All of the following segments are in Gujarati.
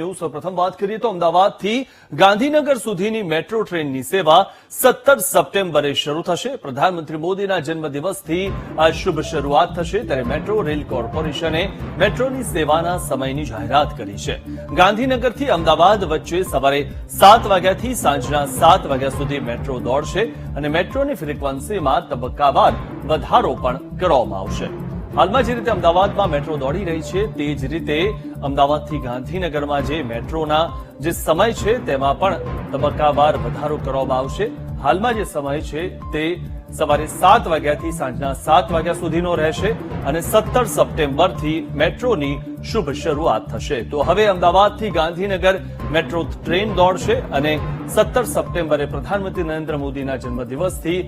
ન્યૂઝ. સૌપ્રથમ વાત કરીએ તો અમદાવાદથી ગાંધીનગર સુધીની મેટ્રો ટ્રેનની સેવા સત્તર સપ્ટેમ્બરે શરૂ થશે. પ્રધાનમંત્રી મોદીના જન્મદિવસથી આ શુભ શરૂઆત થશે. ત્યારે મેટ્રો, રેલ કોર્પોરેશને મેટ્રોની સેવાના સમયની જાહેરાત કરી છે. ગાંધીનગરથી અમદાવાદ વચ્ચે સવારે સાત વાગ્યાથી સાંજના સાત વાગ્યા સુધી મેટ્રો દોડશે અને મેટ્રોની ફ્રીક્વન્સીમાં તબક્કાવાર વધારો પણ કરવામાં આવશે. હાલમાં જે રીતે અમદાવાદમાં મેટ્રો દોડી રહી છે, તે જ રીતે અમદાવાદથી ગાંધીનગરમાં જે મેટ્રોના જે સમય છે, તેમાં પણ તબક્કાવાર વધારો કરવામાં આવશે. હાલમાં જે સમય છે, તે સવારે સાત વાગ્યાથી સાંજના સાત વાગ્યા સુધીનો રહેશે અને સત્તર સપ્ટેમ્બરથી મેટ્રોની શુભ શરૂઆત થશે. તો હવે અમદાવાદથી ગાંધીનગર મેટ્રો ટ્રેન દોડશે અને સત્તર સપ્ટેમ્બરે પ્રધાનમંત્રી નરેન્દ્ર મોદીના જન્મદિવસથી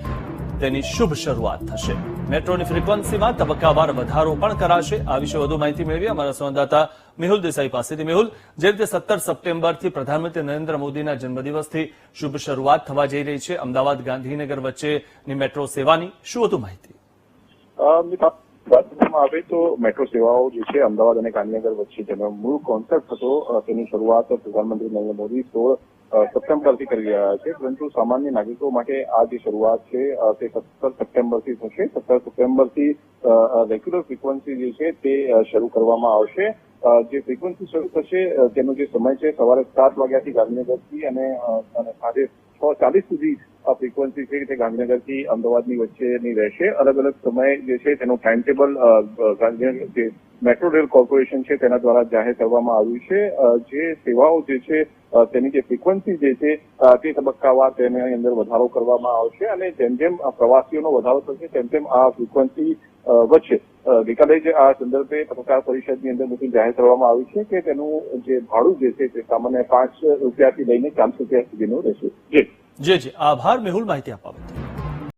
તેની શુભ શરૂઆત થશે. મેટ્રોની ફ્રીક્વન્સીમાં તબક્કાવાર વધારો પણ કરાશે. આ વિશે વધુ માહિતી મેળવી અમારા સંવાદદાતા મેહુલ દેસાઈ પાસેથી. મેહુલ, જે રીતે સત્તર સપ્ટેમ્બરથી પ્રધાનમંત્રી નરેન્દ્ર મોદીના જન્મદિવસથી શુભ શરૂઆત થવા જઈ રહી છે, અમદાવાદ ગાંધીનગર વચ્ચેની મેટ્રો સેવાની શું વધુ માહિતી? કરવામાં આવે તો મેટ્રો સેવાઓ જે છે, અમદાવાદ અને ગાંધીનગર વચ્ચે જેનો મૂળ કોન્સેપ્ટ હતો તેની શરૂઆત પ્રધાનમંત્રી નરેન્દ્ર મોદી સોળ સપ્ટેમ્બરથી કરી રહ્યા છે. પરંતુ સામાન્ય નાગરિકો માટે આ જે શરૂઆત છે તે સત્તર સપ્ટેમ્બરથી થશે. સત્તર સપ્ટેમ્બરથી રેગ્યુલર ફ્રીક્વન્સી જે છે તે શરૂ કરવામાં આવશે. જે ફ્રીક્વન્સી શરૂ થશે તેનો જે સમય છે, સવારે સાત વાગ્યાથી ગાંધીનગરથી અને સાંજે ચાલીસ સુધી આ ફ્રીક્વન્સી છે તે ગાંધીનગરથી અમદાવાદની વચ્ચેની રહેશે. અલગ અલગ સમય જે છે તેનું ટાઈમ ટેબલ ગાંધીનગર જે મેટ્રો રેલ કોર્પોરેશન છે તેના દ્વારા જાહેર કરવામાં આવ્યું છે. જે સેવાઓ જે છે તેની જે ફ્રીક્વન્સી જે છે તે તબક્કાવાર તેની અંદર વધારો કરવામાં આવશે અને જેમ જેમ પ્રવાસીઓનો વધારો થશે, તેમ તેમ આ ફ્રીક્વન્સી વધશે. ગઈકાલે જે આ સંદર્ભે પત્રકાર પરિષદની અંદર બધું જાહેર કરવામાં આવ્યું છે કે તેનું જે ભાડું જે છે તે સામાન્ય પાંચ રૂપિયાથી લઈને ચાલીસ રૂપિયા સુધીનું રહેશે. જે જી આભાર મેહુલ માહિતી આપવા